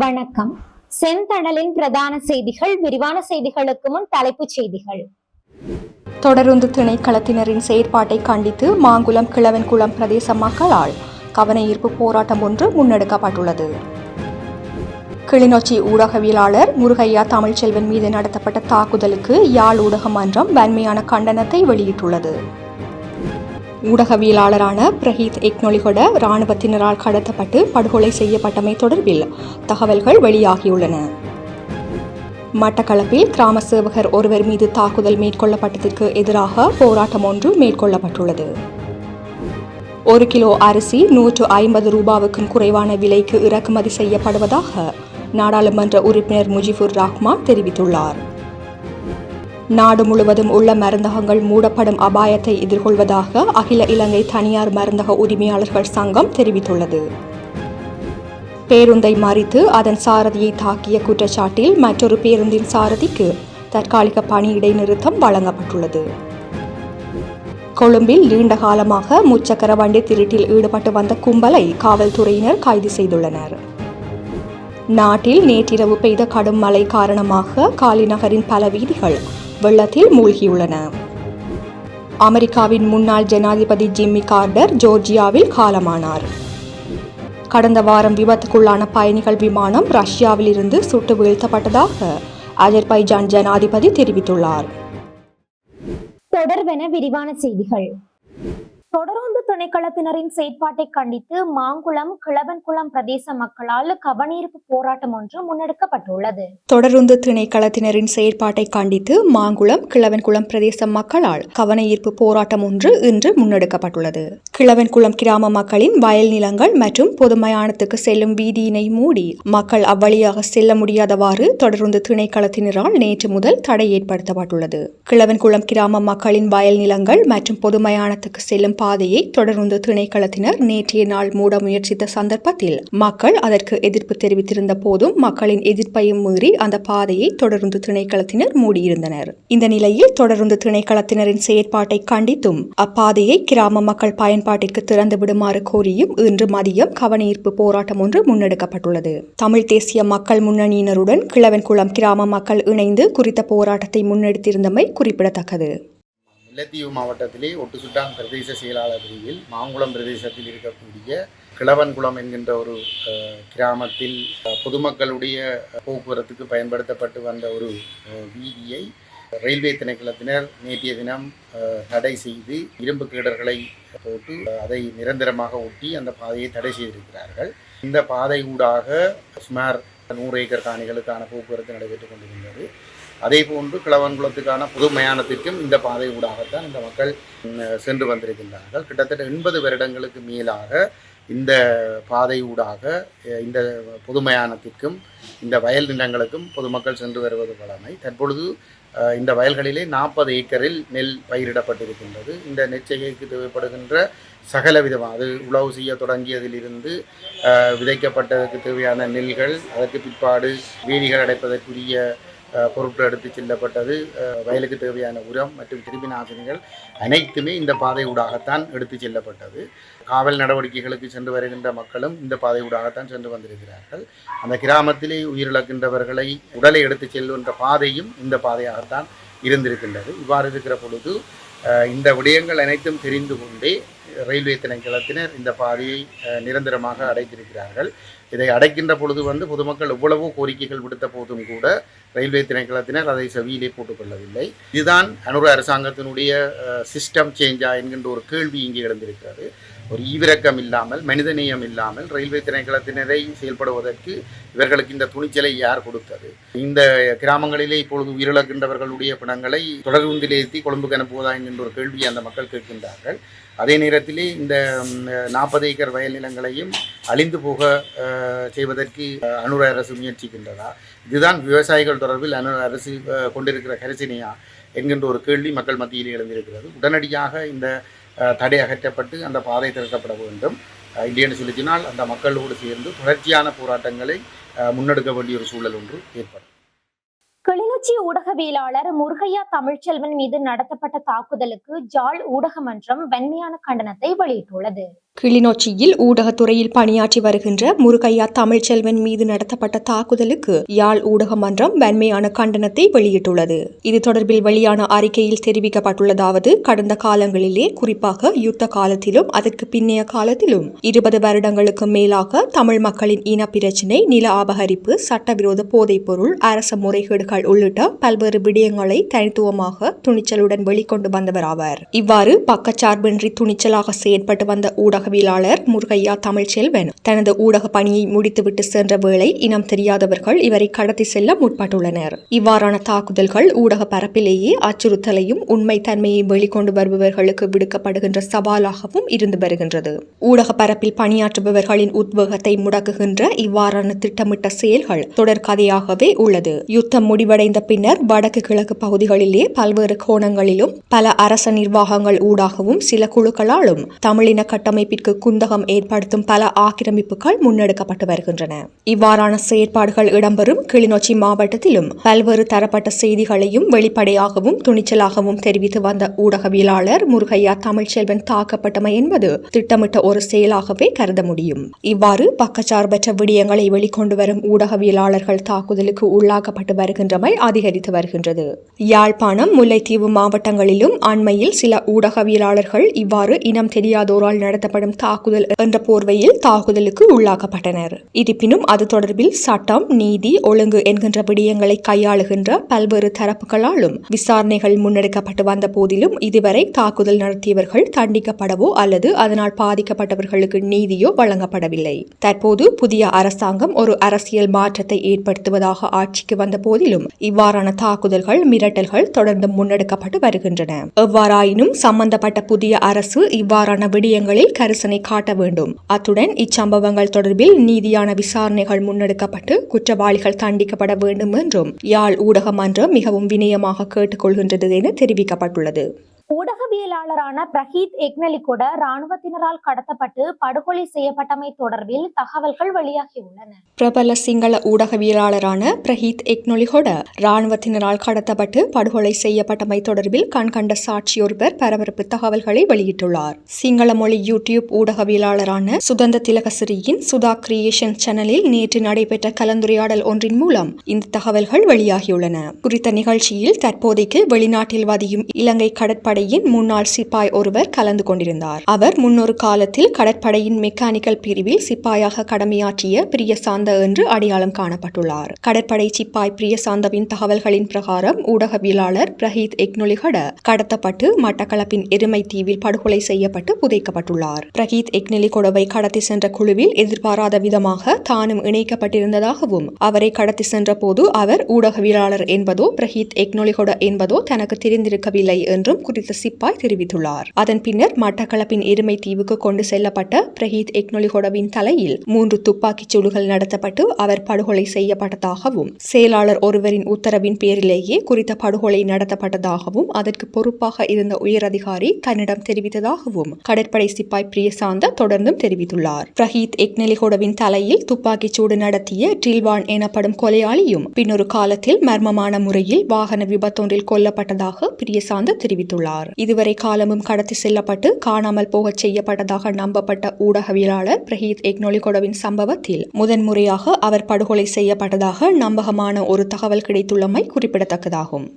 வணக்கம். செந்தடலின் பிரதான செய்திகள் விரிவான செய்திகளுக்கு முன் தலைப்புச் செய்திகள். தொடருந்து திணைக்களத்தினரின் செயற்பாட்டை கண்டித்து மாங்குளம் கிழவன்குளம் பிரதேச மக்களால் கவன ஈர்ப்பு போராட்டம் ஒன்று முன்னெடுக்கப்பட்டுள்ளது. கிளிநொச்சி ஊடகவியலாளர் முருகையா தமிழ்ச்செல்வன் மீது நடத்தப்பட்ட தாக்குதலுக்கு யாழ் ஊடக மன்றம் வன்மையான கண்டனத்தை வெளியிட்டுள்ளது. ஊடகவியலாளரான பிரஹீத் எக்னொலிகொட இராணுவத்தினரால் கடத்தப்பட்டு படுகொலை செய்யப்பட்டமை தொடர்பில் தகவல்கள் வெளியாகியுள்ளன. மட்டக்களப்பில் கிராம சேவகர் ஒருவர் மீது தாக்குதல் மேற்கொள்ளப்பட்டதற்கு எதிராக போராட்டம் ஒன்று மேற்கொள்ளப்பட்டுள்ளது. ஒரு கிலோ அரிசி நூற்று ஐம்பது ரூபாவுக்கும் குறைவான விலைக்கு இறக்குமதி செய்யப்படுவதாக நாடாளுமன்ற உறுப்பினர் முஜிபுர் ரஹ்மான் தெரிவித்துள்ளார். நாடு முழுவதும் உள்ள மருந்தகங்கள் மூடப்படும் அபாயத்தை எதிர்கொள்வதாக அகில இலங்கை தனியார் மருந்தக உரிமையாளர்கள் சங்கம் தெரிவித்துள்ளது. பேருந்தை மறித்து அதன் சாரதியை தாக்கிய குற்றச்சாட்டில் மற்றொரு பேருந்தின் சாரதிக்கு தற்காலிக பணி இடைநிறுத்தம் வழங்கப்பட்டுள்ளது. கொழும்பில் நீண்ட காலமாக முச்சக்கர வண்டி திருட்டில் ஈடுபட்டு வந்த கும்பலை காவல்துறையினர் கைது செய்துள்ளனர். நாட்டில் நேற்றிரவு பெய்த கடும் மழை காரணமாக காலிநகரின் பல வீதிகள் வெள்ளத்தில் மூழ்கியுள்ளன. அமெரிக்காவின் முன்னாள் ஜனாதிபதி ஜிம்மி கார்டர் ஜோர்ஜியாவில் காலமானார். கடந்த வாரம் விபத்துக்குள்ளான பயணிகள் விமானம் ரஷ்யாவில் இருந்து சுட்டு வீழ்த்தப்பட்டதாக அஜர்பைஜான் ஜனாதிபதி தெரிவித்துள்ளார். தொடர்வென விரிவான செய்திகள். தொடருந்து துணைக்களத்தினரின் செயற்பாட்டை கண்டித்து மாங்குளம் கிழவன்குளம் பிரதேச மக்களால் கவனீர்ப்பு போராட்டம் ஒன்று முன்னெடுக்கப்பட்டுள்ளது. தொடருந்து திணைக்களத்தினரின் செயற்பாட்டை கண்டித்து மாங்குளம் கிழவன்குளம் பிரதேச மக்களால் கவனஈர்ப்பு போராட்டம் ஒன்று இன்று முன்னெடுக்கப்பட்டுள்ளது. கிழவன்குளம் கிராம மக்களின் வயல் நிலங்கள் மற்றும் பொது மயானத்துக்கு செல்லும் வீதியினை மூடி மக்கள் அவ்வழியாக செல்ல முடியாதவாறு தொடருந்து திணைக்களத்தினரால் நேற்று முதல் தடை ஏற்படுத்தப்பட்டுள்ளது. கிழவன்குளம் கிராம மக்களின் வயல் நிலங்கள் மற்றும் பொது மயானத்துக்கு செல்லும் பாதையை தொடருந்து திணைக்களத்தினர் நேற்றைய நாள் மூட முயற்சித்த சந்தர்ப்பத்தில் மக்கள் அதற்கு எதிர்ப்பு தெரிவித்திருந்த போதும் மக்களின் எதிர்ப்பையும் மீறி அந்த பாதையை தொடருந்து திணைக்களத்தினர் மூடியிருந்தனர். இந்த நிலையில் தொடருந்து திணைக்களத்தினரின் செயற்பாட்டை கண்டித்தும் அப்பாதையை கிராம மக்கள் பயன்பாட்டிற்கு திறந்து விடுமாறு கோரியும் இன்று மதியம் கவனஈர்ப்பு போராட்டம் ஒன்று முன்னெடுக்கப்பட்டுள்ளது. தமிழ் தேசிய மக்கள் முன்னணியினருடன் கிழவன்குளம் கிராம மக்கள் இணைந்து குறித்த போராட்டத்தை முன்னெடுத்திருந்தமை குறிப்பிடத்தக்கது. முல்லைத்தீவு மாவட்டத்திலே ஒட்டுசுட்டான் பிரதேச செயலாளர் பிரிவில் மாங்குளம் பிரதேசத்தில் இருக்கக்கூடிய கிழவன்குளம் என்கின்ற ஒரு கிராமத்தில் பொதுமக்களுடைய போக்குவரத்துக்கு பயன்படுத்தப்பட்டு வந்த ஒரு வீதியை ரயில்வே திணைக்களத்தினர் நேற்றைய தினம் தடை செய்து இரும்பு கேடர்களை போட்டு அதை நிரந்தரமாக ஒட்டி அந்த பாதையை தடை செய்திருக்கிறார்கள். இந்த பாதை ஊடாக சுமார் நூறு ஏக்கர் காணிகளுக்கான போக்குவரத்து நடைபெற்றுக் கொண்டிருந்தது. அதே போன்று கிழவன்குளத்துக்கான பொது மயானத்திற்கும் இந்த பாதை ஊடாகத்தான் இந்த மக்கள் சென்று வந்திருக்கின்றார்கள். கிட்டத்தட்ட எண்பது வருடங்களுக்கு மேலாக இந்த பாதை ஊடாக இந்த பொது மயானத்திற்கும் இந்த வயல் நிலங்களுக்கும் பொதுமக்கள் சென்று வருவது வழமை தற்பொழுது இந்த வயல்களிலே நாற்பது ஏக்கரில் நெல் பயிரிடப்பட்டிருக்கின்றது. இந்த நெற்செய்கைக்கு தேவைப்படுகின்ற சகல விதமாக அது உழவு செய்ய தொடங்கியதிலிருந்து விதைக்கப்பட்டதற்கு தேவையான நெல்கள் அதற்கு பிற்பாடு வீதிகள் அடைப்பதற்குரிய பொருட்கள் எடுத்து செல்லப்பட்டது. வயலுக்கு தேவையான உரம் மற்றும் கிருமி நாசினிகள் அனைத்துமே இந்த பாதை ஊடாகத்தான் எடுத்து செல்லப்பட்டது. காவல் நடவடிக்கைகளுக்கு சென்று வருகின்ற மக்களும் இந்த பாதை ஊடாகத்தான் சென்று வந்திருக்கிறார்கள். அந்த கிராமத்திலே உயிரிழக்கின்றவர்களை உடலை எடுத்து செல்லுகின்ற பாதையும் இந்த பாதையாகத்தான் இருந்திருக்கின்றது. இவ்வாறு இருக்கிற பொழுது இந்த விடயங்கள் அனைத்தும் தெரிந்து கொண்டே ரயில்வே திணைக்களத்தினர் இந்த பாதையை நிரந்தரமாக அடைத்திருக்கிறார்கள். இதை அடைக்கின்ற பொழுது வந்து பொதுமக்கள் எவ்வளவோ கோரிக்கைகள் விடுத்த போதும் கூட ரயில்வே திணைக்களத்தினர் அதை செவியிலே போட்டுக்கொள்ளவில்லை. இதுதான் அனுர அரசாங்கத்தினுடைய சிஸ்டம் சேஞ்சா என்கின்ற ஒரு கேள்வி இங்கே எழுந்திருக்கிறது. ஒரு ஈவிரக்கம் இல்லாமல் மனிதநேயம் இல்லாமல் ரயில்வே திணைக்களத்தினரை செயல்படுவதற்கு இவர்களுக்கு இந்த துணிச்சலை யார் கொடுத்தது? இந்த கிராமங்களிலே இப்பொழுது உயிரிழக்கின்றவர்களுடைய பிணங்களை தொடர்ந்தில் ஏற்றி கொழும்புக்கு அனுப்புவதா என்கின்ற ஒரு கேள்வியை அந்த மக்கள் கேட்கின்றார்கள். அதே நேரத்திலே இந்த நாற்பது ஏக்கர் வயல் நிலங்களையும் அழிந்து போக செய்வதற்கு அனுர அரசு முயற்சிக்கின்றதா? இதுதான் விவசாயிகள் தொடர்பில் அனு அரசு கொண்டிருக்கிற கரிசனையா? என்கின்ற ஒரு கேள்வி மக்கள் மத்தியில் எழுந்திருக்கிறது. உடனடியாக இந்த தடை அகற்றப்பட்டு அந்த பாதை திறக்கப்பட வேண்டும். இல்லைன்னு சொல்லி சொன்னால் அந்த மக்களோடு சேர்ந்து தொடர்ச்சியான போராட்டங்களை அஹ், முன்னெடுக்க வேண்டிய ஒரு சூழல் ஒன்று ஏற்படும். கிளிநொச்சி ஊடகவியலாளர் முருகையா தமிழ்ச்செல்வன் மீது நடத்தப்பட்ட தாக்குதலுக்கு ஜாழ் ஊடக மன்றம் வன்மையான கண்டனத்தை வெளியிட்டுள்ளது. கிளிநொச்சியில் ஊடகத்துறையில் பணியாற்றி வருகின்ற முருகையா தமிழ்ச்செல்வன் மீது நடத்தப்பட்ட தாக்குதலுக்கு யாழ் ஊடக மன்றம் வன்மையான கண்டனத்தை வெளியிட்டுள்ளது. இது தொடர்பில் வெளியான அறிக்கையில் தெரிவிக்கப்பட்டுள்ளதாவது கடந்த காலங்களிலே குறிப்பாக யுத்த காலத்திலும் அதற்கு பின்னைய காலத்திலும் இருபது வருடங்களுக்கு மேலாக தமிழ் மக்களின் இன பிரச்சினை நில அபகரிப்பு சட்டவிரோத போதைப்பொருள் அரச முறைகேடுகள் உள்ளிட்ட பல்வேறு விடயங்களை தனித்துவமாக துணிச்சலுடன் வெளிக்கொண்டு வந்தவர் ஆவார். இவ்வாறு பக்கச்சார்பின்றி துணிச்சலாக செயற்பட்டு வந்த ஊடக ஊடகவியலாளர் முருகையா தமிழ்ச்செல்வன். தனது ஊடக பணியை முடித்துவிட்டு சென்ற வேளை இனம் தெரியாதவர்கள் இவரை கடத்தி செல்ல முற்பட்டுள்ளனர். இவ்வாறான தாக்குதல்கள் ஊடக பரப்பிலேயே அச்சுறுத்தலையும் உண்மை தன்மையை வெளிக்கொண்டு வருபவர்களுக்கு விடுக்கப்படுகின்ற சவாலாகவும் இருந்து வருகின்றது. ஊடக பரப்பில் பணியாற்றுபவர்களின் உத்வேகத்தை முடக்குகின்ற இவ்வாறான திட்டமிட்ட செயல்கள் தொடர்கதையாகவே உள்ளது. யுத்தம் முடிவடைந்த பின்னர் வடக்கு கிழக்கு பகுதிகளிலே பல்வேறு கோணங்களிலும் பல அரச நிர்வாகங்கள் ஊடாகவும் சில குழுக்களாலும் தமிழின கட்டமைப்பு கட்டமைப்பிற்கு குந்தகம் ஏற்படுத்தும் பல ஆக்கிரமிப்புகள் முன்னெடுக்கப்பட்டு வருகின்றன. இவ்வாறான செயற்பாடுகள் இடம்பெறும் கிளிநொச்சி மாவட்டத்திலும் பல்வேறு தரப்பட்ட செய்திகளையும் வெளிப்படையாகவும் துணிச்சலாகவும் தெரிவித்து வந்த ஊடகவியலாளர் முருகையா தமிழ்ச்செல்வன் தாக்கப்பட்டமை என்பது திட்டமிட்ட ஒரு செயலாகவே கருத முடியும். இவ்வாறு பக்கச்சார்பற்ற விடயங்களை வெளிக்கொண்டு வரும் ஊடகவியலாளர்கள் தாக்குதலுக்கு உள்ளாக்கப்பட்டு வருகின்றமை அதிகரித்து வருகின்றது. யாழ்ப்பாணம் முல்லைத்தீவு மாவட்டங்களிலும் அண்மையில் சில ஊடகவியலாளர்கள் இவ்வாறு இனம் தெரியாதோரால் நடத்தப்பட்ட நடத்தப்படும் தாக்குதல் என்ற போர்வையில் தாக்குதலுக்கு உள்ளாக்கப்பட்டனர். இருப்பினும் அது தொடர்பில் சட்டம் நீதி ஒழுங்கு என்கின்ற விடயங்களை கையாளுகின்ற பல்வேறு தரப்புகளாலும் விசாரணைகள் முன்னெடுக்கப்பட்டு வந்த போதிலும் இதுவரை தாக்குதல் நடத்தியவர்கள் தண்டிக்கப்படவோ அல்லது அதனால் பாதிக்கப்பட்டவர்களுக்கு நீதியோ வழங்கப்படவில்லை. தற்போது புதிய அரசாங்கம் ஒரு அரசியல் மாற்றத்தை ஏற்படுத்துவதாக ஆட்சிக்கு வந்த போதிலும் இவ்வாறான தாக்குதல்கள் மிரட்டல்கள் தொடர்ந்து முன்னெடுக்கப்பட்டு வருகின்றன. எவ்வாறாயினும் சம்பந்தப்பட்ட புதிய அரசு இவ்வாறான விடயங்களில் கரிசனை காட்ட வேண்டும். அத்துடன் இச்சம்பவங்கள் தொடர்பில் நீதியான விசாரணைகள் முன்னெடுக்கப்பட்டு குற்றவாளிகள் தண்டிக்கப்பட வேண்டும் என்றும் யாழ் ஊடக மன்றம் மிகவும் வினயமாக கேட்டுக்கொள்கின்றது என தெரிவிக்கப்பட்டுள்ளது. ஊடகவியலாளரான பிரஹீத் எக்னலிகொட ராணுவத்தினரால் கடத்தப்பட்டு படுகொலை செய்யப்பட்டமை தொடர்பில் தகவல்கள் வெளியாகியுள்ளன. பிரபல சிங்கள ஊடகவியலாளரான பிரஹீத் எக்னொலிகொட ராணுவத்தினரால் கடத்தப்பட்டு படுகொலை செய்யப்பட்டமை தொடர்பில் கண்கண்ட சாட்சியொருவர் பரபரப்பு தகவல்களை வெளியிட்டுள்ளார். சிங்கள மொழி யூடியூப் ஊடகவியலாளரான சுதந்த திலகசிரியின் சுதா கிரியேஷன் சேனலில் நேற்று நடைபெற்ற கலந்துரையாடல் ஒன்றின் மூலம் இந்த தகவல்கள் வெளியாகியுள்ளன. குறித்த நிகழ்ச்சியில் தற்போதைக்கு வெளிநாட்டில் வதியும் இலங்கை கடற்படை கடற்படையின் முன்னாள் சிப்பாய் ஒருவர் கலந்து கொண்டிருந்தார். அவர் முன்னொரு காலத்தில் கடற்படையின் மெக்கானிக்கல் பிரிவில் சிப்பாயாக கடமையாற்றிய பிரியசாந்த என்று அடையாளம் காணப்பட்டுள்ளார். கடற்படை சிப்பாய் பிரியசாந்தவின் தகவல்களின் பிரகாரம் ஊடகவியலாளர் பிரஹீத் எக்னொலிகட கடத்தப்பட்டு மட்டக்களப்பின் எருமை தீவில் படுகொலை செய்யப்பட்டு புதைக்கப்பட்டுள்ளார். பிரஹீத் எக்னெலிகொடவை கடத்தி சென்ற குழுவில் எதிர்பாராத விதமாக தானும் இணைக்கப்பட்டிருந்ததாகவும் அவரை கடத்தி சென்ற போது அவர் ஊடகவியலாளர் என்பதோ பிரஹீத் எக்னொலிகொட என்பதோ தனக்கு தெரிந்திருக்கவில்லை என்றும் குறித்த சிப்பாய் தெரிவித்துள்ளார். அதன் பின்னர் மட்டக்களப்பின் எருமை தீவுக்கு கொண்டு செல்லப்பட்ட பிரஹீத் எக்னொலிகொடவின் தலையில் மூன்று துப்பாக்கிச் சூடுகள் நடத்தப்பட்டு அவர் படுகொலை செய்யப்பட்டதாகவும் செயலாளர் ஒருவரின் உத்தரவின் பேரிலேயே குறித்த படுகொலை நடத்தப்பட்டதாகவும் அதற்கு பொறுப்பாக இருந்த உயரதிகாரி தன்னிடம் தெரிவித்ததாகவும் கடற்படை சிப்பாய் பிரியசாந்த தொடர்ந்தும் தெரிவித்துள்ளார். பிரஹீத் எக்னெலிகொடவின் தலையில் துப்பாக்கிச் சூடு நடத்திய ட்ரில்வான் எனப்படும் கொலையாளியும் பின்னொரு காலத்தில் மர்மமான முறையில் வாகன விபத்தொன்றில் கொல்லப்பட்டதாக பிரியசாந்த தெரிவித்துள்ளார். இதுவரை காலமும் கடத்தி செல்லப்பட்டு காணாமல் போகச் செய்யப்பட்டதாக நம்பப்பட்ட ஊடகவியலாளர் பிரஹீத் எக்னொலிகொடவின் சம்பவத்தில் முதன்முறையாக அவர் படுகொலை செய்யப்பட்டதாக நம்பகமான ஒரு தகவல் கிடைத்துள்ளமை குறிப்பிடத்தக்கதாகும்.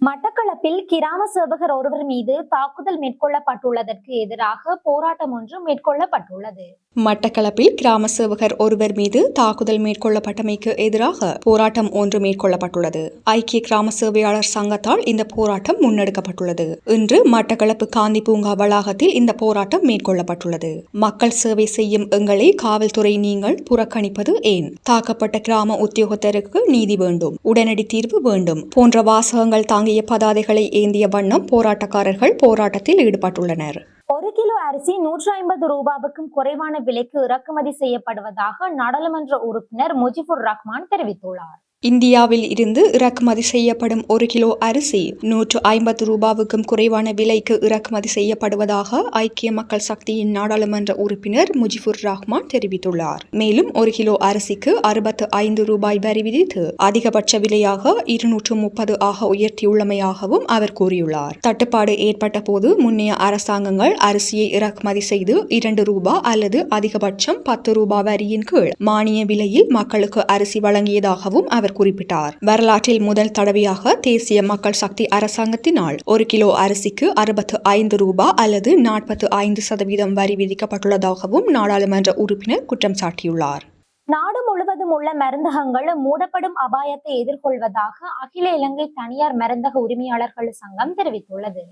மட்டக்களப்பில் கிராம சேவகர் ஒருவர் மீது தாக்குதல் மேற்கொள்ளப்பட்டுள்ளதற்கு எதிராக போராட்டம் ஒன்று மேற்கொள்ளப்பட்டுள்ளது. மட்டக்களப்பில் கிராம சேவகர் ஒருவர் மீது தாக்குதல் மேற்கொள்ளப்பட்டமைக்கு எதிராக போராட்டம் ஒன்று மேற்கொள்ளப்பட்டுள்ளது. ஐக்கிய கிராம சேவையாளர் சங்கத்தால் இந்த போராட்டம் முன்னெடுக்கப்பட்டுள்ளது. இன்று மட்டக்களப்பு காந்தி பூங்கா வளாகத்தில் இந்த போராட்டம் மேற்கொள்ளப்பட்டுள்ளது. மக்கள் சேவை செய்யும் எங்களை காவல்துறை நீங்கள் புறக்கணிப்பது ஏன்? தாக்கப்பட்ட கிராம உத்தியோகத்தருக்கு நீதி வேண்டும் உடனடி தீர்வு வேண்டும் போன்ற வாசகங்கள் தாங்க தாங்கிய பதாதைகளை ஏந்திய வண்ணம் போராட்டக்காரர்கள் போராட்டத்தில் ஈடுபட்டுள்ளனர். ஒரு கிலோ அரிசி நூற்றி ஐம்பது ரூபாவுக்கும் குறைவான விலைக்கு இறக்குமதி செய்யப்படுவதாக நாடாளுமன்ற உறுப்பினர் முஜிபுர் ரஹ்மான் தெரிவித்துள்ளார். இந்தியாவில் இருந்து இறக்குமதி செய்யப்படும் ஒரு கிலோ அரிசி நூற்று ஐம்பது ரூபாவுக்கும் குறைவான விலைக்கு இறக்குமதி செய்யப்படுவதாக ஐக்கிய மக்கள் சக்தியின் நாடாளுமன்ற உறுப்பினர் முஜிபுர் ரஹ்மான் தெரிவித்துள்ளார். மேலும் ஒரு கிலோ அரிசிக்கு அறுபத்து ஐந்து ரூபாய் வரி விதித்து அதிகபட்ச விலையாக இருநூற்று முப்பது ஆக உயர்த்தியுள்ளமையாகவும் அவர் கூறியுள்ளார். தட்டுப்பாடு ஏற்பட்ட போது முன்னைய அரசாங்கங்கள் அரிசியை இறக்குமதி செய்து இரண்டு ரூபாய் அல்லது அதிகபட்சம் பத்து ரூபாய் வரியின் கீழ் மானிய விலையில் மக்களுக்கு அரிசி வழங்கியதாகவும் அவர் அவர் குறிப்பிட்டார். வரலாற்றில் முதல் தடவையாக தேசிய மக்கள் சக்தி அரசாங்கத்தினால் ஒரு கிலோ அரிசிக்கு அறுபத்து ஐந்து ரூபாய் அல்லது நாற்பத்து ஐந்து சதவீதம் வரி விதிக்கப்பட்டுள்ளதாகவும் நாடாளுமன்ற உறுப்பினர் குற்றம் சாட்டியுள்ளார். நாடு முழுவதும் உள்ள மருந்தகங்கள் மூடப்படும் அபாயத்தை எதிர்கொள்வதாக அகில இலங்கை தனியார் மருந்தக உரிமையாளர்கள் சங்கம் தெரிவித்துள்ளது.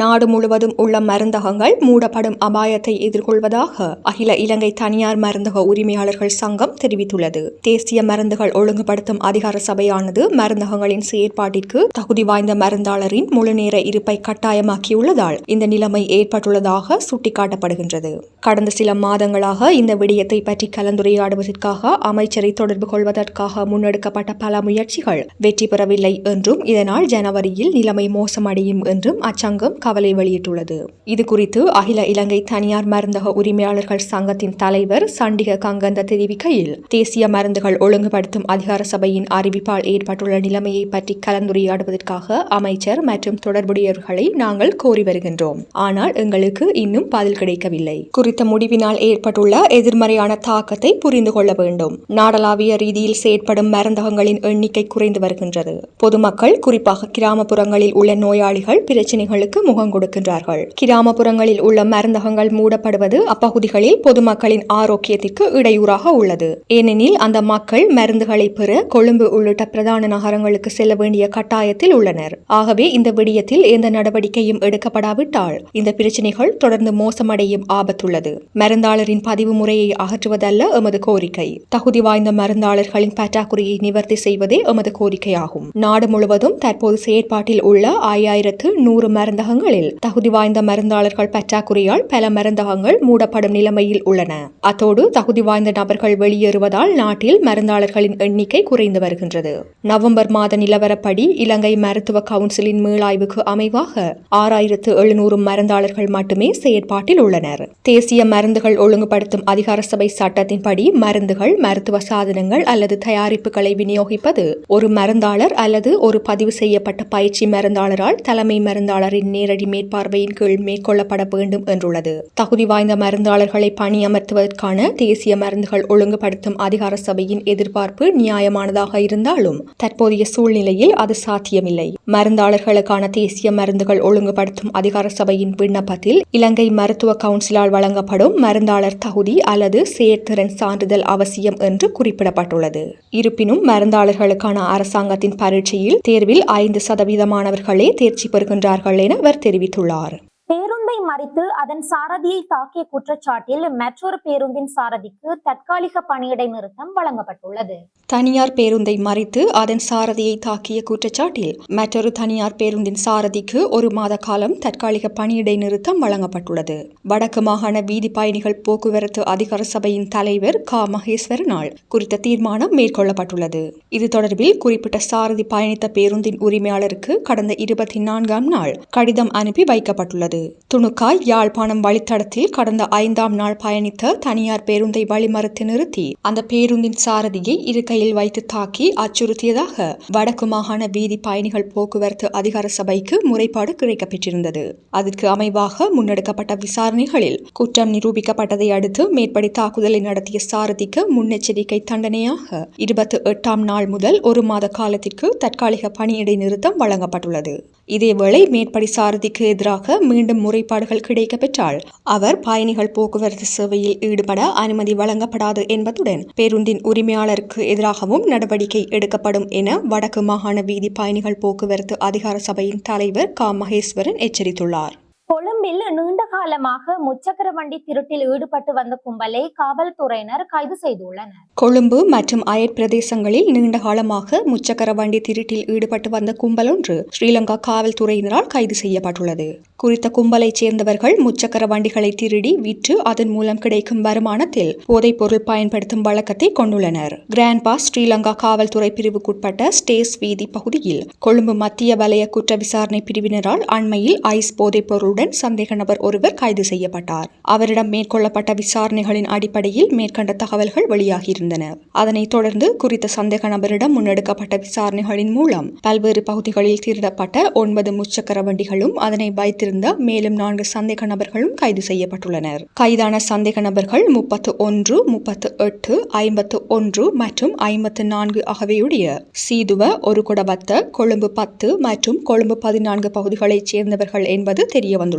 நாடு முழுவதும் உள்ள மருந்தகங்கள் மூடப்படும் அபாயத்தை எதிர்கொள்வதாக அகில இலங்கை தனியார் மருந்தக உரிமையாளர்கள் சங்கம் தெரிவித்துள்ளது. தேசிய மருந்துகள் ஒழுங்குபடுத்தும் அதிகார சபையானது மருந்தகங்களின் செயற்பாட்டிற்கு தகுதி வாய்ந்த மருந்தாளரின் முழுநேர இருப்பை கட்டாயமாக்கியுள்ளதால் இந்த நிலைமை ஏற்பட்டுள்ளதாக சுட்டிக்காட்டப்படுகின்றது. கடந்த சில மாதங்களாக இந்த விடயத்தை பற்றி கலந்துரையாடுவதற்காக அமைச்சரை தொடர்பு கொள்வதற்காக முன்னெடுக்கப்பட்ட பல முயற்சிகள் வெற்றி பெறவில்லை என்றும் இதனால் ஜனவரியில் நிலைமை மோசமடையும் என்றும் அச்சங்கம் கவலை வெளியிட்டுள்ளது. இது குறித்து அகில இலங்கை தனியார் மருந்தக உரிமையாளர்கள் சங்கத்தின் தலைவர் சண்டிக கங்கந்த தெரிவிக்கையில் தேசிய மருந்துகள் ஒழுங்குபடுத்தும் அதிகார சபையின் அறிவிப்பால் ஏற்பட்டுள்ள நிலைமையை பற்றி கலந்துரையாடுவதற்காக அமைச்சர் மற்றும் தொடர்புடையவர்களை நாங்கள் கோரி வருகின்றோம். ஆனால் எங்களுக்கு இன்னும் பதில் கிடைக்கவில்லை. குறித்த முடிவினால் ஏற்பட்டுள்ள எதிர்மறையான தாக்கத்தை புரிந்து கொள்ள வேண்டும். நாடளாவிய ரீதியில் செயற்படும் மருந்தகங்களின் எண்ணிக்கை குறைந்து வருகின்றது. பொதுமக்கள் குறிப்பாக கிராமப்புறங்களில் உள்ள நோயாளிகள் பிரச்சினைகளுக்கு முகம் கொடுக்கின்றார்கள். கிராமப்புறங்களில் உள்ள மருந்தகங்கள் மூடப்படுவது அப்பகுதிகளில் பொதுமக்களின் ஆரோக்கியத்திற்கு இடையூறாக உள்ளது. ஏனெனில் அந்த மக்கள் மருந்துகளை பெற கொழும்பு உள்ளிட்ட பிரதான நகரங்களுக்கு செல்ல வேண்டிய கட்டாயத்தில் உள்ளனர். ஆகவே இந்த விடயத்தில் எந்த நடவடிக்கையும் எடுக்கப்படாவிட்டால் இந்த பிரச்சினைகள் தொடர்ந்து மோசமடையும் ஆபத்துள்ளது. மருந்தாளரின் பதிவு முறையை அகற்றுவதல்ல எமது கோரிக்கை. தகுதி வாய்ந்த மருந்தாளர்களின் பற்றாக்குறையை நிவர்த்தி செய்வதே எமது கோரிக்கையாகும். நாடு முழுவதும் தற்போது செயற்பாட்டில் உள்ள ஐயாயிரத்து நூறு மருந்தகங்களில் தகுதி வாய்ந்த மருந்தாளர்கள் பற்றாக்குறையால் பல மருந்தகங்கள் மூடப்படும் நிலைமையில் உள்ளன. அத்தோடு தகுதி வாய்ந்த நபர்கள் வெளியேறுவதால் நாட்டில் மருந்தாளர்களின் எண்ணிக்கை குறைந்து வருகின்றது. நவம்பர் மாத நிலவரப்படி இலங்கை மருத்துவ கவுன்சிலின் மீளாய்வுக்கு அமைவாக ஆறாயிரத்து எழுநூறு மருந்தாளர்கள் மட்டுமே செயற்பாட்டில் உள்ளனர். தேசிய மருந்துகள் ஒழுங்குபடுத்தும் அதிகார சபை சட்டத்தின்படி மருந்துகள் மருத்துவ சாதனங்கள் அல்லது தயாரிப்புகளை விநியோகிப்பது ஒரு மருந்தாளர் அல்லது ஒரு பதிவு செய்யப்பட்ட பயிற்சி மருந்தாளரால் தலைமை மருந்தாளரின் நேரடி மேற்பார்வையின் கீழ் மேற்கொள்ளப்பட வேண்டும் என்றுள்ளது. தகுதி வாய்ந்த மருந்தாளர்களை பணியமர்த்துவதற்கான தேசிய மருந்துகள் ஒழுங்குபடுத்தும் அதிகார சபையின் எதிர்பார்ப்பு நியாயமானதாக இருந்தாலும் தற்போதைய சூழ்நிலையில் அது சாத்தியமில்லை. மருந்தாளர்களுக்கான தேசிய மருந்துகள் ஒழுங்குபடுத்தும் அதிகார சபையின் விண்ணப்பத்தில் இலங்கை மருத்துவ கவுன்சிலால் வழங்கப்படும் மருந்தாளர் தகுதி அல்லது செயற்திறன் சான்றிதழ் அவசியம் என்று குறிப்பிடப்பட்டுள்ளது. இருப்பினும் மருந்தாளர்களுக்கான அரசாங்கத்தின் பரீட்சையில் தேர்வில் ஐந்து சதவீதமானவர்களே தேர்ச்சி பெறுகின்றார்கள் என அவர் தெரிவித்துள்ளார். பேருந்தை மறித்து அதன் சாரதியை தாக்கிய குற்றச்சாட்டில் மற்றொரு பேருந்தின் சாரதிக்கு தற்காலிக பணியிடை நிறுத்தம் வழங்கப்பட்டுள்ளது. தனியார் பேருந்தை மறித்து அதன் சாரதியை தாக்கிய குற்றச்சாட்டில் மற்றொரு தனியார் பேருந்தின் சாரதிக்கு ஒரு மாத காலம் தற்காலிக பணியிடை நிறுத்தம் வழங்கப்பட்டுள்ளது. வடக்கு மாகாண வீதி பயணிகள் போக்குவரத்து அதிகார சபையின் தலைவர் கா. மகேஸ்வரனால் குறித்த தீர்மானம் மேற்கொள்ளப்பட்டுள்ளது. இது தொடர்பில் குறிப்பிட்ட சாரதி பயணித்த பேருந்தின் உரிமையாளருக்கு கடந்த இருபத்தி நான்காம் நாள் கடிதம் அனுப்பி வைக்கப்பட்டுள்ளது. துணுக்காய் யாழ்ப்பாணம் வழித்தடத்தில் கடந்த ஐந்தாம் நாள் பயணித்த தனியார் பேருந்தை வழிமறுத்து நிறுத்தி அந்த பேருந்தின் சாரதியை இருக்கையில் வைத்து தாக்கி அச்சுறுத்தியதாக வடக்கு மாகாண வீதி பயணிகள் போக்குவரத்து அதிகார சபைக்கு முறைப்பாடு கிடைக்கப்பெற்றிருந்தது. அதற்கு அமைவாக முன்னெடுக்கப்பட்ட விசாரணைகளில் குற்றம் நிரூபிக்கப்பட்டதை அடுத்து மேற்படி தாக்குதலை நடத்திய சாரதிக்கு முன்னெச்சரிக்கை தண்டனையாக இருபத்தி எட்டாம் நாள் முதல் ஒரு மாத காலத்திற்கு தற்காலிக பணியிடை நிறுத்தம் வழங்கப்பட்டுள்ளது. இதேவேளை மேற்படி சாரதிக்கு எதிராக மீண்டும் முறைப்பாடுகள் கிடைக்கப்பெற்றால் அவர் பயணிகள் போக்குவரத்து சேவையில் ஈடுபட அனுமதி வழங்கப்படாது என்பதுடன் பேருந்தின் உரிமையாளருக்கு எதிராகவும் நடவடிக்கை எடுக்கப்படும் என வடக்கு மாகாண வீதி பயணிகள் போக்குவரத்து அதிகார சபையின் தலைவர் கா. மகேஸ்வரன் எச்சரித்துள்ளார். கொழும்பில் நீண்ட காலமாக முச்சக்கர வண்டி திருட்டில் ஈடுபட்டு வந்த கும்பலை காவல்துறையினர் கைது செய்துள்ளனர். கொழும்பு மற்றும் அயற் பிரதேசங்களில் நீண்ட காலமாக முச்சக்கர வண்டி திருட்டில் ஈடுபட்டு வந்த கும்பல் ஒன்று ஸ்ரீலங்கா காவல்துறையினரால் கைது செய்யப்பட்டுள்ளது. குறித்த கும்பலைச் சேர்ந்தவர்கள் முச்சக்கர வண்டிகளை திருடி விற்று அதன் மூலம் கிடைக்கும் வருமானத்தில் போதைப் பொருள் பயன்படுத்தும் வழக்கத்தை கொண்டுள்ளனர். கிராண்ட் பாஸ் ஸ்ரீலங்கா காவல்துறை பிரிவுக்குட்பட்ட ஸ்டேஸ் வீதி பகுதியில் கொழும்பு மத்திய வலய குற்ற விசாரணை பிரிவினரால் அண்மையில் ஐஸ் போதைப் பொருளுடன் சந்தேக நபர் ஒருவர் கைது செய்யப்பட்டார். அவரிடம் மேற்கொள்ளப்பட்ட விசாரணைகளின் அடிப்படையில் மேற்கண்ட தகவல்கள் வெளியாகியிருந்தன. அதனைத் தொடர்ந்து குறித்த சந்தேக நபரிடம் முன்னெடுக்கப்பட்ட விசாரணைகளின் மூலம் பல்வேறு பகுதிகளில் திருடப்பட்ட ஒன்பது முச்சக்கர வண்டிகளும் அதனை வைத்திருந்த மேலும் நான்கு சந்தேக நபர்களும் கைது செய்யப்பட்டுள்ளனர். கைதான சந்தேக நபர்கள் முப்பத்து ஒன்று முப்பத்து எட்டு ஐம்பத்து ஒன்று மற்றும் ஐம்பத்து நான்கு ஆகவையுடைய சீதுவ ஒரு குடபத்த கொழும்பு பத்து மற்றும் கொழும்பு பதினான்கு பகுதிகளைச் சேர்ந்தவர்கள் என்பது தெரியவந்துள்ளது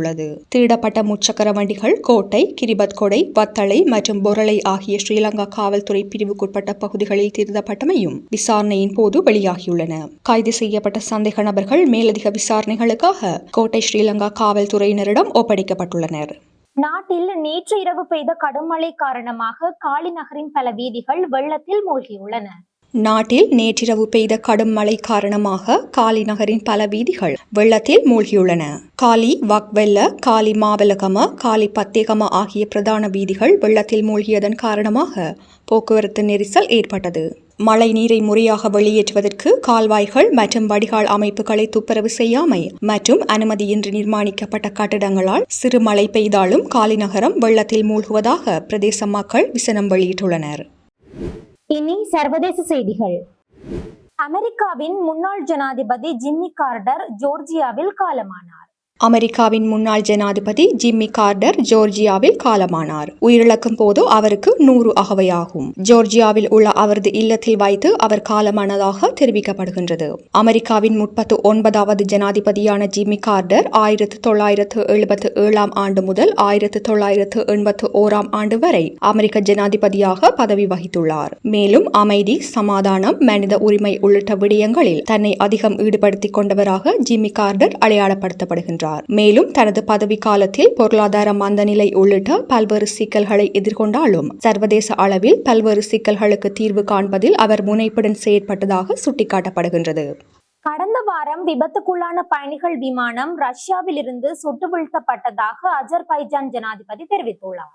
திருடப்பட்ட முச்சக்கர வண்டிகள் கோட்டை கிரிபத்கொடை வத்தளை மற்றும் பொரளை ஆகிய ஸ்ரீலங்கா காவல்துறை பிரிவுக்குட்பட்ட பகுதிகளில் திருடப்பட்டமையும் விசாரணையின் போது வெளியாகியுள்ளன. கைது செய்யப்பட்ட சந்தேக நபர்கள் மேலதிக விசாரணைகளுக்காக கோட்டை ஸ்ரீலங்கா காவல்துறையினரிடம் ஒப்படைக்கப்பட்டுள்ளனர். நாட்டில் நேற்று இரவு பெய்த கடும் மழை காரணமாக காலி நகரின் பல வீதிகள் வெள்ளத்தில் மூழ்கியுள்ளன. நாட்டில் நேற்றிரவு பெய்த கடும் மழை காரணமாக காலி நகரின் பல வீதிகள் வெள்ளத்தில் மூழ்கியுள்ளன. காலி வக்வெல்ல காலி மாவலகம காலி பத்தேகம ஆகிய பிரதான வீதிகள் வெள்ளத்தில் மூழ்கியதன் காரணமாக போக்குவரத்து நெரிசல் ஏற்பட்டது. மழை நீரை முறையாக வெளியேற்றுவதற்கு கால்வாய்கள் மற்றும் வடிகால் அமைப்புகளை துப்புரவு செய்யாமை மற்றும் அனுமதியின்றி நிர்மாணிக்கப்பட்ட கட்டடங்களால் சிறு மழை பெய்தாலும் காலிநகரம் வெள்ளத்தில் மூழ்குவதாக பிரதேச மக்கள் விசனம் வெளியிட்டுள்ளனர். இனி சர்வதேச செய்திகள். அமெரிக்காவின் முன்னாள் ஜனாதிபதி ஜிம்மி கார்டர் ஜோர்ஜியாவில் காலமானார். அமெரிக்காவின் முன்னாள் ஜனாதிபதி ஜிம்மி கார்டர் ஜோர்ஜியாவில் காலமானார். உயிரிழக்கும் போது அவருக்கு நூறு அகவையாகும். ஜோர்ஜியாவில் உள்ள அவரது இல்லத்தில் வைத்து அவர் காலமானதாக தெரிவிக்கப்படுகின்றது. அமெரிக்காவின் முப்பத்து ஒன்பதாவது ஜனாதிபதியான ஜிம்மி கார்டர் ஆயிரத்து தொள்ளாயிரத்து எழுபத்து ஏழாம் ஆண்டு முதல் ஆயிரத்து தொள்ளாயிரத்து எண்பத்து ஓராம் ஆண்டு வரை அமெரிக்க ஜனாதிபதியாக பதவி வகித்துள்ளார். மேலும் அமைதி சமாதானம் மனித உரிமை உள்ளிட்ட விடயங்களில் தன்னை அதிகம் ஈடுபடுத்திக் கொண்டவராக ஜிம்மி கார்டர் அடையாளப்படுத்தப்படுகின்றார். மேலும் தனது பதவி காலத்தில் பொருளாதார மந்தநிலை உள்ளிட்ட பல்வேறு சிக்கல்களை எதிர்கொண்டாலும் சர்வதேச அளவில் பல்வேறு சிக்கல்களுக்கு தீர்வு காண்பதில் அவர் முனைப்புடன் செயற்பட்டதாக சுட்டிக்காட்டப்படுகின்றது. கடந்த வாரம் விபத்துக்குள்ளான பயணிகள் விமானம் ரஷ்யாவில் இருந்து சுட்டு வீழ்த்தப்பட்டதாக அஜர்பைஜான் ஜனாதிபதி தெரிவித்துள்ளார்.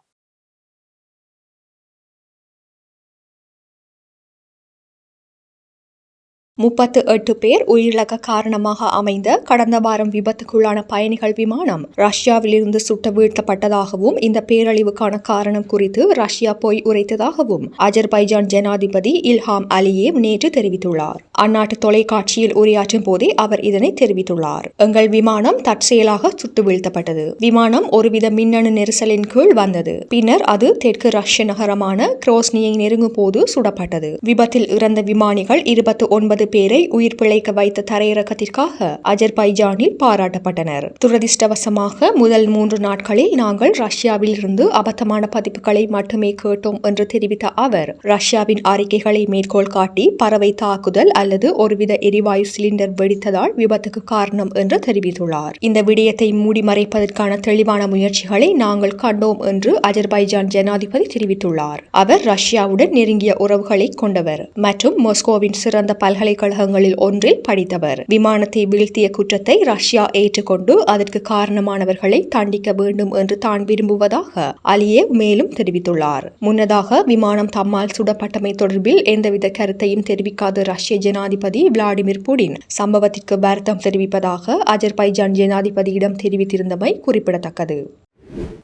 முப்பத்து எட்டு பேர் உயிரிழக்க காரணமாக அமைந்த கடந்த வாரம் விபத்துக்குள்ளான பயணிகள் விமானம் ரஷ்யாவிலிருந்து சுட்ட வீழ்த்தப்பட்டதாகவும் இந்த பேரழிவுக்கான காரணம் குறித்து ரஷ்யா போய் உரைத்ததாகவும் அஜர்பைஜான் ஜனாதிபதி இல்ஹாம் அலியேவ் நேற்று தெரிவித்துள்ளார். அந்நாட்டு தொலைக்காட்சியில் உரையாற்றும் போதே அவர் இதனை தெரிவித்துள்ளார். எங்கள் விமானம் தற்செயலாக சுட்டு வீழ்த்தப்பட்டது. விமானம் ஒருவித மின்னணு நெரிசலின் கீழ் வந்தது. பின்னர் அது தெற்கு ரஷ்ய நகரமான குரோஸ்னியை நெருங்கும் போது சுடப்பட்டது. விபத்தில் இறந்த விமானிகள் இருபத்தி ஒன்பது பேரை உயிர் பிழைக்க வைத்த தரையிறக்கத்திற்காக அஜர்பைஜானில் பாராட்டப்பட்டனர். துரதிர்ஷ்டவசமாக முதல் மூன்று நாட்களில் நாங்கள் ரஷ்யாவில் இருந்து அபத்தமான பதிப்புகளை மட்டுமே கேட்டோம் என்று தெரிவித்த அவர் ரஷ்யாவின் அறிக்கைகளை மேற்கோள் காட்டி பறவை தாக்குதல் அல்லது ஒருவித எரிவாயு சிலிண்டர் வெடித்ததால் விபத்துக்கு காரணம் என்று தெரிவித்துள்ளார். இந்த விடயத்தை மூடி மறைப்பதற்கான தெளிவான முயற்சிகளை நாங்கள் கண்டோம் என்று அஜர்பைஜான் ஜனாதிபதி தெரிவித்துள்ளார். அவர் ரஷ்யாவுடன் நெருங்கிய உறவுகளை கொண்டவர் மற்றும் மொஸ்கோவின் சிறந்த பல்கலைக்கழகங்களில் ஒன்றில் படித்தவர். விமானத்தை வீழ்த்திய குற்றத்தை ரஷ்யா ஏற்றுக்கொண்டு அதற்கு காரணமானவர்களை தண்டிக்க வேண்டும் என்று தான் விரும்புவதாக அலியேவ் மேலும் தெரிவித்துள்ளார். முன்னதாக விமானம் தம்மால் சுடப்பட்டமை தொடர்பில் எந்தவித கருத்தையும் தெரிவிக்காத ரஷ்ய ஜனாதிபதி விளாடிமிர் புடின் சம்பவத்திற்கு வருத்தம் தெரிவிப்பதாக அஜர்பைஜான் ஜனாதிபதியிடம் தெரிவித்திருந்தமை குறிப்பிடத்தக்கது.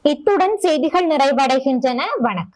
இத்துடன் செய்திகள் நிறைவடைகின்றன. வணக்கம்.